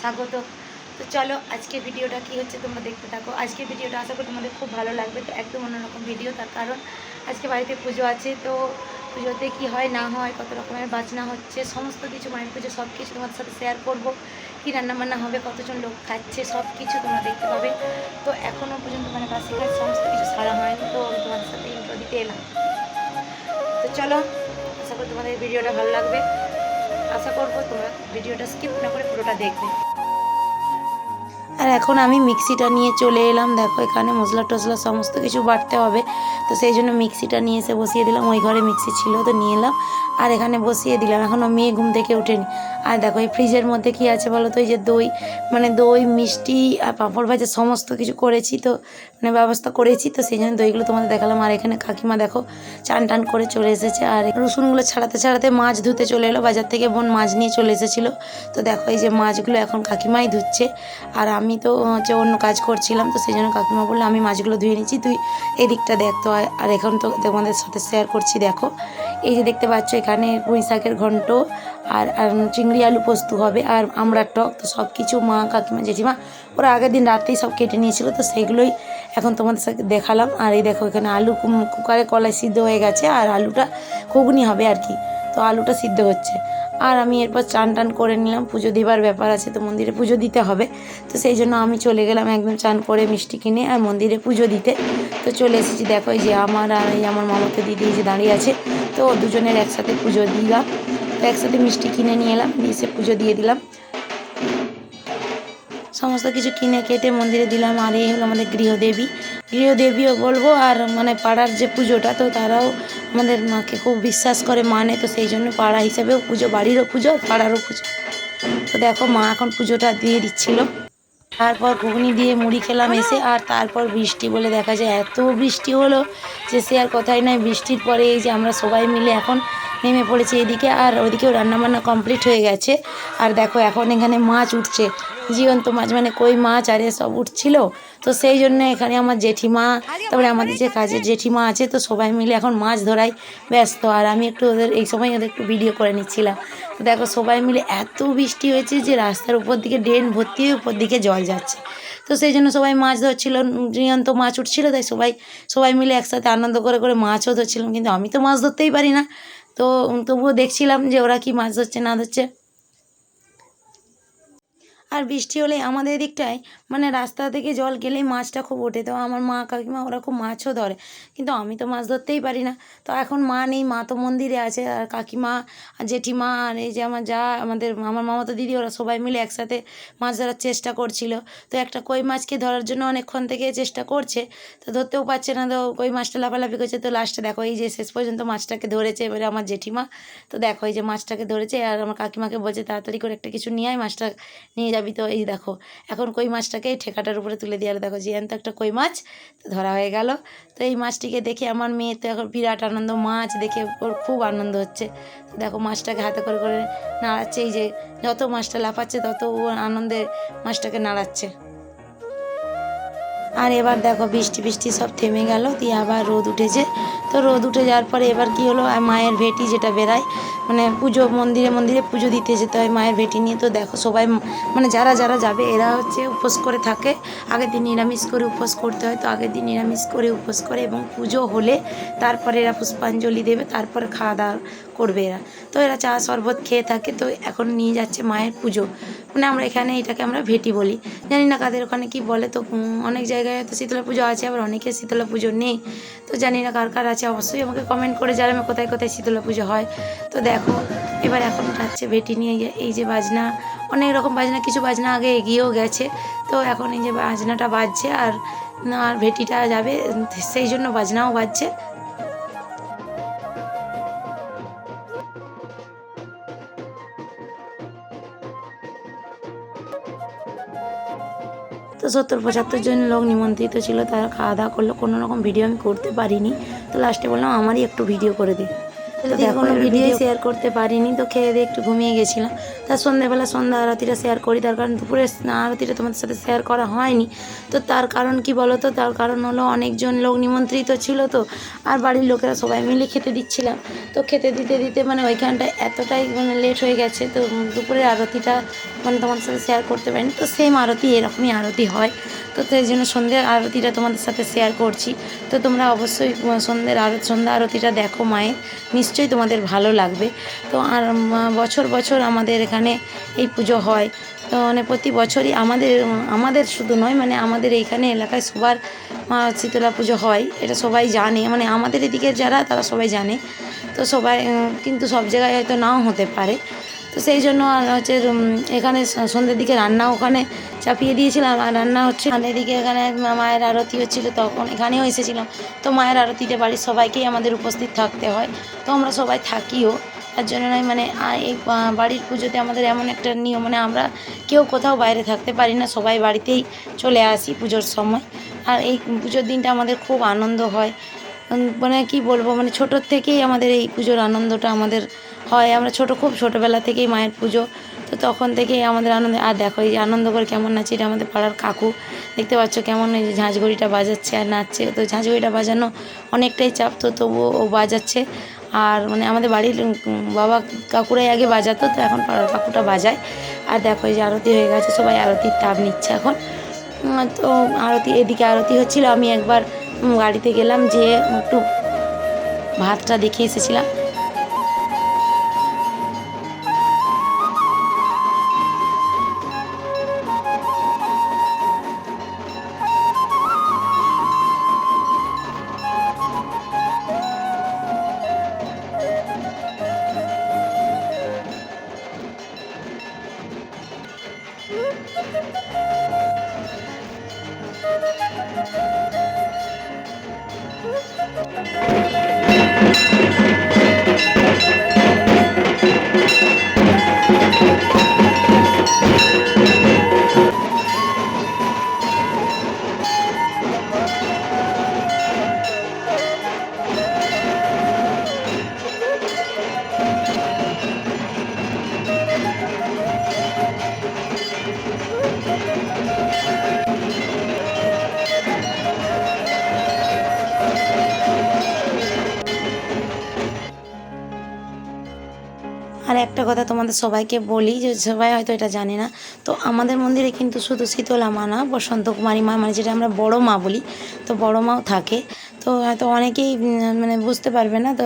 স্বাগত। তো চলো আজকে ভিডিওটা কি হচ্ছে তোমরা দেখতে থাকো। আজকে ভিডিওটা আশা করি তোমাদের খুব ভালো লাগবে। তো একদম অন্যরকম ভিডিও, তার কারণ আজকে বাড়িতে পুজো আছে। তো পুজোতে কি হয়, না হয়, কত রকমের বাজনা হচ্ছে, সমস্ত কিছু, মায়ের পুজো সব কিছু তোমাদের সাথে শেয়ার করব। কী রান্নাবান্না হবে, কতজন লোক খাচ্ছে সব কিছু তোমরা দেখতে পাবে। তো এখনও পর্যন্ত মানে বাসি কাজ, সমস্ত কিছু সারা হয়নি, তো আমি তোমাদের সাথে ইন্ট্রো দিতে এলাম। তো চলো, আশা করি তোমাদের ভিডিওটা ভালো লাগবে। আশা করব তোমরা ভিডিওটা স্কিপ না করে পুরোটা দেখবে। আর এখন আমি মিক্সিটা নিয়ে চলে এলাম। দেখো, এখানে মশলা টসলা সমস্ত কিছু বাটতে হবে। তো সেই জন্য মিক্সিটা নিয়ে এসে বসিয়ে দিলাম। ওই ঘরে মিক্সি ছিল, তো নিয়ে এলাম। আর এখানে বসিয়ে দিলাম। এখনও মেয়ে ঘুম থেকে ওঠেনি। আর দেখো, এই ফ্রিজের মধ্যে কি আছে বলো তো? এই যে দই মানে দই, মিষ্টি আর পাঁপড় ভাজা সমস্ত কিছু করেছি তো মানে ব্যবস্থা করেছি তো, সেই জন্য দইগুলো তোমাদের দেখালাম। আর এখানে কাকিমা দেখো, চান টান করে চলে এসেছে। আর রসুনগুলো ছাড়াতে ছাড়াতে মাছ ধুতে চলে এলো। বাজার থেকে বোন মাছ নিয়ে চলে এসেছিল। তো দেখো, এই যে মাছগুলো এখন কাকিমাই ধুচ্ছে। আর আমি তো হচ্ছে অন্য কাজ করছিলাম তো, সেই জন্য কাকিমা বলল, আমি মাছগুলো ধুয়ে নিচ্ছি, তুই এদিকটা দেখ তো। আর এখন তো তোমাদের সাথে শেয়ার করছি, দেখো। এই যে দেখতে পাচ্ছ, এখানে পুঁই শাকের ঘন্ট আর চিংড়ি আলু পোস্ত হবে আর আমরা টক, তো সব কিছু মা, কাকিমা, জেঠিমা, ওরা আগের দিন রাতেই সব কেটে নিয়েছিল, তো সেইগুলোই এখন তোমাদের সাথে দেখালাম। আর এই দেখো, এখানে আলু কুকারে কলাই সিদ্ধ হয়ে গেছে আর আলুটা ঘুগনি হবে আর কি, তো আলুটা সিদ্ধ হচ্ছে। আর আমি এরপর চান টান করে নিলাম, পুজো দেবার ব্যাপার আছে তো মন্দিরে পুজো দিতে হবে। তো সেই জন্য আমি চলে গেলাম একদম চান করে মিষ্টি কিনে আর মন্দিরে পুজো দিতে। তো চলে এসেছি, দেখো যে আমার আর এই আমার মামাতো দিদি যে দাঁড়িয়ে আছে। তো দুজনের একসাথে পুজো দিলাম। তো একসাথে মিষ্টি কিনে নিয়ে এলাম, দিয়ে এসে পুজো দিয়ে দিলাম। সমস্ত কিছু কিনে কেটে মন্দিরে দিলাম, আর এই হলো আমাদের গৃহদেবী। গৃহদেবীও বলব, আর মানে পাড়ার যে পুজোটা, তো তারাও আমাদের মাকে খুব বিশ্বাস করে মানে তো সেই জন্য পাড়া হিসাবেও পুজো, বাড়িরও পুজো, আর পাড়ারও পুজো। তো দেখো, মা এখন পুজোটা দিয়ে দিচ্ছিল। তারপর ঘুগনি দিয়ে মুড়ি খেলাম এসে, আর তারপর বৃষ্টি বলে দেখা যায়, এত বৃষ্টি হলো যে সে আর কথাই নাই। বৃষ্টির পরে এই যে আমরা সবাই মিলে এখন নেমে পড়েছি এদিকে, আর ওদিকেও রান্নাবান্না কমপ্লিট হয়ে গেছে। আর দেখো, এখন এখানে মাছ উঠছে। জীবন্ত মাছ মানে কই মাছ আর সব উঠছিল। তো সেই জন্য এখানে আমার জেঠিমা, তারপরে আমাদের যে কাজের জেঠিমা আছে, তো সবাই মিলে এখন মাছ ধরাই ব্যস্ত। আর আমি একটু ওদের, এই সময় ওদের একটু ভিডিও করে নিচ্ছিলাম। তো দেখো সবাই মিলে এত বৃষ্টি হয়েছে যে রাস্তার উপর দিকে ড্রেন ভর্তি হয়ে উপর দিকে জল যাচ্ছে। তো সেই জন্য সবাই মাছ ধরছিল জীবন্ত মাছ উঠছিল, তাই সবাই সবাই মিলে একসাথে আনন্দ করে করে মাছও ধরছিলাম। কিন্তু আমি তো মাছ ধরতেই পারি না। তো তবুও দেখছিলাম যে ওরা কি মাছ ধরছে, না ধরছে। আর বৃষ্টি হলে আমাদের এদিকটায় মানে রাস্তা থেকে জল গেলেই মাছটা খুব ওঠে। তো আমার মা, কাকিমা ওরা খুব মাছও ধরে। কিন্তু আমি তো মাছ ধরতেই পারি না। তো এখন মা নেই, মা তো মন্দিরে আছে। আর কাকিমা, আর জেঠিমা, আর এই যে আমার যা, আমাদের আমার মামাতো দিদি, ওরা সবাই মিলে একসাথে মাছ ধরার চেষ্টা করছিল। তো একটা কই মাছকে ধরার জন্য অনেকক্ষণ থেকে চেষ্টা করছে। তো ধরতেও পারছে না, তো কই মাছটা লাফালাফি করছে। তো লাস্টে দেখো, এই যে শেষ পর্যন্ত মাছটাকে ধরেছে এবারে আমার জেঠিমা। তো দেখো, এই যে মাছটাকে ধরেছে, আর আমার কাকিমাকে বলছে, তাড়াতাড়ি করে একটা কিছু নিয়ে আয়, মাছটা নিয়ে যাবি তো এই দেখো, এখন কই মাছটাকে এই ঠেকাটার উপরে তুলে দিয়ে দেখো জ্যান্ত একটা কই মাছ, তো ধরা হয়ে গেল। তো এই মাছটিকে দেখে আমার মেয়ে তো এখন বিরাট আনন্দ, মাছ দেখে ওর খুব আনন্দ হচ্ছে। দেখো মাছটাকে হাতে করে করে নাড়াচ্ছে, এই যে যত মাছটা লাফাচ্ছে, তত ও আনন্দে মাছটাকে নাড়াচ্ছে। আর এবার দেখো বৃষ্টি বৃষ্টি সব থেমে গেল, দিয়ে আবার রোদ উঠেছে। তো রোদ উঠে যাওয়ার পরে এবার কি হলো মায়ের ভেটি যেটা বেরায় মানে পুজো, মন্দিরে মন্দিরে পুজো দিতে যেতে হয় মায়ের ভেটি নিয়ে। তো দেখো সবাই মানে যারা যারা যাবে, এরা হচ্ছে উপোস করে থাকে। আগের দিন নিরামিষ করে উপোস করতে হয়। তো আগের দিন নিরামিষ করে উপোস করে এবং পুজো হলে তারপরে এরা পুষ্পাঞ্জলি দেবে, তারপরে খাওয়া দাওয়া করবে এরা। তো এরা চা শরবত খেয়ে থাকে, তো এখন নিয়ে যাচ্ছে মায়ের পুজো। মানে আমরা এখানে এটাকে আমরা ভেটি বলি। জানি না কাদের ওখানে কি বলে, তো অনেক জায়গায় তো শীতলা পুজো আছে, আবার অনেকে শীতলা পুজো নেই। তো জানি না কার কার আছে, অবশ্যই আমাকে কমেন্ট করে জানাবে কোথায় কোথায় শীতলা পুজো হয়। তো দেখো এবার এখন যাচ্ছে ভেটি নিয়ে এই যে- বাজনা, অনেক রকম বাজনা, কিছু বাজনা আগে এগিয়েও গেছে। তো এখন এই যে বাজনাটা বাজছে আর আর ভেটিটা যাবে, সেই জন্য বাজনাও বাজছে। তো সত্তর পঁচাত্তর জন লোক নিমন্ত্রিত ছিল, তারা খাওয়া দাওয়া করল। কোনো রকম ভিডিও আমি করতে পারিনি। তো লাস্টে বললাম, আমারই একটু ভিডিও করে দে। কোনো ভিডিও শেয়ার করতে পারিনি তো খেয়ে দিয়ে একটু ঘুমিয়ে গেছিলাম। তার সন্ধ্যেবেলা সন্ধ্যা আরতিটা শেয়ার করি তার কারণ দুপুরে আরতিটা তোমাদের সাথে শেয়ার করা হয়নি। তো তার কারণ কি বলো তো? তার কারণ হলো অনেকজন লোক নিমন্ত্রিত ছিল তো আর বাড়ির লোকেরা সবাই মিলে খেতে দিচ্ছিলাম। তো খেতে দিতে দিতে মানে ওইখানটায় এতটাই মানে লেট হয়ে গেছে তো দুপুরের আরতিটা মানে তোমাদের সাথে শেয়ার করতে পারিনি। তো সেম আরতি এরকমই আরতি হয়। তো সেই জন্য সন্ধ্যের আরতিটা তোমাদের সাথে শেয়ার করছি। তো তোমরা অবশ্যই সন্ধ্যের আরত সন্ধ্যা আরতিটা দেখো মায়ের। নিশ্চয়ই তোমাদের ভালো লাগবে। তো আর বছর বছর আমাদের এখানে এই পুজো হয়। তো মানে প্রতি বছরই আমাদের আমাদের শুধু নয় মানে আমাদের এইখানে এলাকায় সবার শীতলা পুজো হয়। এটা সবাই জানে। মানে আমাদের এদিকে যারা, তারা সবাই জানে। তো সবাই কিন্তু সব জায়গায় হয়তো নাও হতে পারে। তো সেই জন্য হচ্ছে এখানে সন্ধ্যের দিকে রান্না ওখানে চাপিয়ে দিয়েছিলাম। আর রান্না হচ্ছে আর এদিকে এখানে মায়ের আরতি হচ্ছিল, তখন এখানেও এসেছিলাম। তো মায়ের আরতিতে বাড়ির সবাইকেই আমাদের উপস্থিত থাকতে হয়। তো আমরা সবাই থাকিও। তার জন্য নয় মানে এই বাড়ির পুজোতে আমাদের এমন একটা নিয়ম মানে আমরা কেউ কোথাও বাইরে থাকতে পারি না। সবাই বাড়িতেই চলে আসি পুজোর সময়। আর এই পুজোর দিনটা আমাদের খুব আনন্দ হয়। মানে কি বলব মানে ছোটোর থেকেই আমাদের এই পুজোর আনন্দটা আমাদের হয়। আমরা ছোট, খুব ছোটোবেলা থেকেই মায়ের পুজো। তো তখন থেকেই আমাদের আনন্দ, আর দেখো এই যে আনন্দ করে কেমন নাচছে, এটা আমাদের পাড়ার কাকু। দেখতে পাচ্ছ কেমন এই যে ঝাঁঝগড়িটা বাজাচ্ছে আর নাচছে। তো ঝাঁঝগড়িটা বাজানো অনেকটাই চাপ, তো তবুও ও বাজাচ্ছে। আর মানে আমাদের বাড়ির বাবা কাকুরাই আগে বাজাতো, তো এখন পাড়ার কাকুটা বাজায়। আর দেখো এই যে আরতি হয়ে গেছে, সবাই আরতির তাপ নিচ্ছে এখন। তো আরতি, এদিকে আরতি হচ্ছিল, আমি একবার গাড়িতে গেলাম যে একটু ভাতটা দেখে এসেছিলাম। আর একটা কথা তোমাদের সবাইকে বলি, যে সবাই হয়তো এটা জানে না। তো আমাদের মন্দিরে কিন্তু শুধু শীতলা মা না, বসন্ত কুমারী মা মানে যেটা আমরা বড় মা বলি, তো বড় মাও থাকে। তো হয়তো অনেকেই মানে বুঝতে পারবে না, তো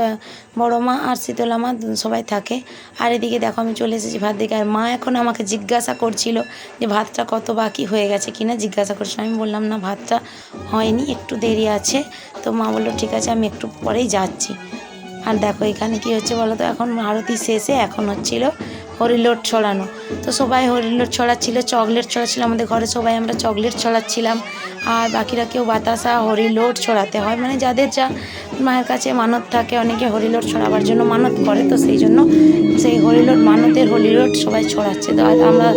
বড় মা আর শীতলা মা সবাই থাকে। আর এদিকে দেখো, আমি চলে এসেছি ভাত দিকে, আর মা এখন আমাকে জিজ্ঞাসা করছিল যে ভাতটা কত বাকি হয়ে গেছে কিনা, জিজ্ঞাসা করছিল। আমি বললাম, না, ভাতটা হয়নি, একটু দেরি আছে। তো মা বলল, ঠিক আছে, আমি একটু পরেই যাচ্ছি। আর দেখো এখানে কি হচ্ছে বলো তো? এখন আরতি শেষে, এখন হচ্ছিল হরিলোট ছড়ানো। তো সবাই হরিলোট ছড়াচ্ছিল, চকলেট ছড়াচ্ছিল, আমাদের ঘরে সবাই আমরা চকলেট ছড়াচ্ছিলাম। আর বাকিরা কেউ বাতাসা হরিলোট ছড়াতে হয়। মানে যাদের যা মায়ের কাছে মানত থাকে, অনেকে হরিলোট ছড়াবার জন্য মানত করে। তো সেই জন্য সেই হরিলোট মানতের হরিলোট সবাই ছড়াচ্ছে। তো আমরা,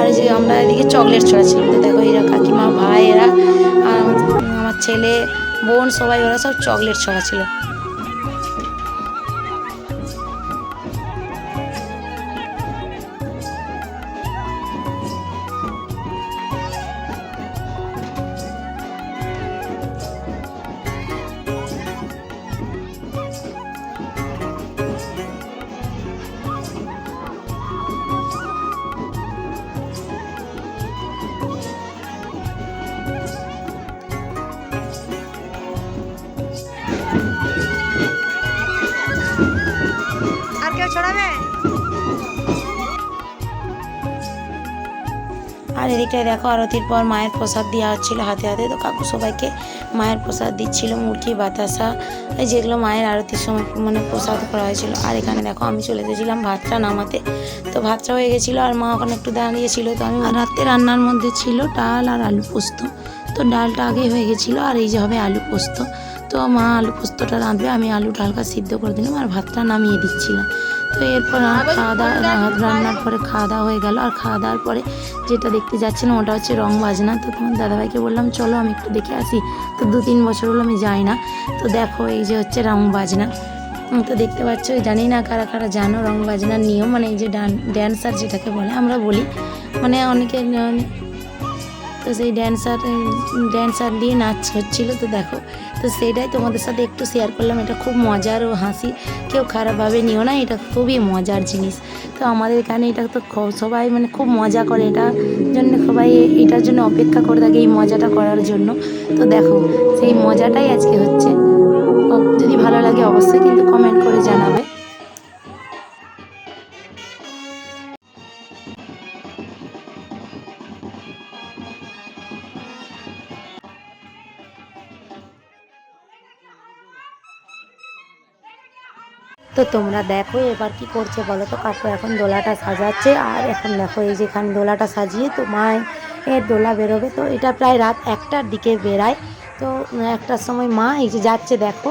আর যে আমরা এদিকে চকলেট ছড়াচ্ছিলাম। তো দেখো এরা কাকিমা, ভাই, এরা, আর আমার ছেলে, বোন, সবাই ওরা সব চকলেট ছড়াচ্ছিল। এদিকটায় দেখো, আরতির পর মায়ের প্রসাদ দেওয়া হচ্ছিল হাতে হাতে। তো কাকু সবাইকে মায়ের প্রসাদ দিচ্ছিল, মুরগি, বাতাসা যেগুলো মায়ের আরতির সময় মানে প্রসাদ করা হয়েছিল। আর এখানে দেখো, আমি চলে এসেছিলাম ভাতটা নামাতে। তো ভাতটা হয়ে গেছিল আর মা ওখানে একটু দাঁড়িয়েছিল। তো আমি রাতে রান্নার মধ্যে ছিল ডাল আর আলু পোস্ত। তো ডালটা আগেই হয়ে গেছিল আর এই যে হবে আলু পোস্ত। তো মা আলু পোস্তটা রাঁধবে, আমি আলু হালকা সিদ্ধ করে দিলাম আর ভাতটা নামিয়ে দিচ্ছিলাম। তো এরপর খাওয়া দাওয়া রান্নার পরে খাওয়া দাওয়া হয়ে গেল। আর খাওয়া দাওয়ার পরে যেটা দেখতে যাচ্ছেন ওটা হচ্ছে রং বাজনা। তো তোমার দাদাভাইকে বললাম, চলো আমি একটু দেখে আসি। তো দু তিন বছর হলো আমি যাই না। তো দেখো এই যে হচ্ছে রং বাজনা। তো দেখতে পাচ্ছ জানি না কারা কারা জানো রং বাজনার নিয়ম। মানে এই যে ড্যান্সার যেটাকে বলে, আমরা বলি। মানে অনেকে তো সেই ড্যান্সার ড্যান্সার দিয়ে নাচ হচ্ছিল, তো দেখো। তো সেইটাই তোমাদের সাথে একটু শেয়ার করলাম, এটা খুব মজার ও হাসি। কেউ খারাপভাবে নিও না, এটা খুবই মজার জিনিস। তো আমাদের এখানে এটা তো সবাই মানে খুব মজা করে, এটা জন্য সবাই এটার জন্য অপেক্ষা করে থাকে, এই মজাটা করার জন্য। তো দেখো, সেই মজাটাই আজকে হচ্ছে। যদি ভালো লাগে অবশ্যই কিন্তু কমেন্ট করে জানাবে। তো তোমরা দেখো এবার কি করছে বলো তো? কাকু এখন দোলাটা সাজাচ্ছে আর এখন দেখো এই যেখানে দোলাটা সাজিয়ে তো মা এর দোলা বেরোবে। তো এটা প্রায় রাত একটার দিকে বেরায়। তো একটার সময় মা এই যে যাচ্ছে দেখো,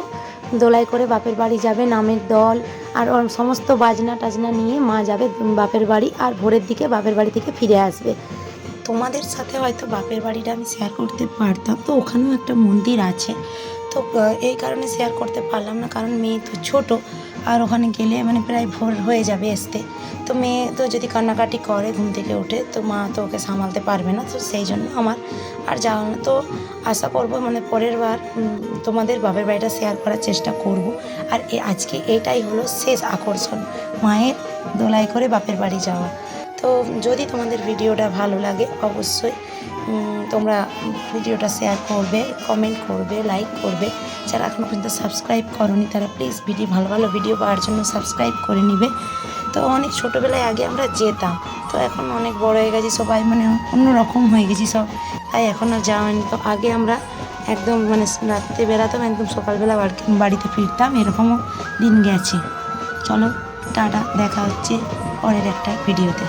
দোলাই করে বাপের বাড়ি যাবে নামের দল আর সমস্ত বাজনা টাজনা নিয়ে মা যাবে বাপের বাড়ি আর ভোরের দিকে বাপের বাড়ি থেকে ফিরে আসবে। তোমাদের সাথে হয়তো বাপের বাড়িটা আমি শেয়ার করতে পারতাম। তো ওখানেও একটা মন্দির আছে। তো এই কারণে শেয়ার করতে পারলাম না কারণ মেয়ে তো ছোট। আর ওখানে গেলে মানে প্রায় ভোর হয়ে যাবে আসতে। তো মেয়ে তো যদি কান্নাকাটি করে ঘুম থেকে উঠে, তো মা তো ওকে সামালতে পারবে না, তো সেই জন্য আমার। আর যাওয়া না, তো আশা করব মানে পরের বার তোমাদের বাপের বাড়িটা শেয়ার করার চেষ্টা করব। আর এ, আজকে এটাই হলো শেষ আকর্ষণ, মায়ের দোলাই করে বাপের বাড়ি যাওয়া। তো যদি তোমাদের ভিডিওটা ভালো লাগে, অবশ্যই তোমরা ভিডিওটা শেয়ার করবে কমেন্ট করবে লাইক করবে। যারা এখনও পর্যন্ত সাবস্ক্রাইব করনি, তারা প্লিজ ভিডিও ভালো ভালো ভিডিও পাওয়ার জন্য সাবস্ক্রাইব করে নিবে। তো অনেক ছোটোবেলায় আগে আমরা যেতাম, তো এখন অনেক বড় হয়ে গেছি, সবাই মানে অন্যরকম হয়ে গেছি সব। তাই এখন আর যাওয়া হয়নি। তো আগে আমরা একদম মানে রাত্রে বেরাতাম একদম সকালবেলা বাড়িতে ফিরতাম, এরকমও দিন গেছে। চলো, টাটা, দেখা হচ্ছে পরের একটা ভিডিওতে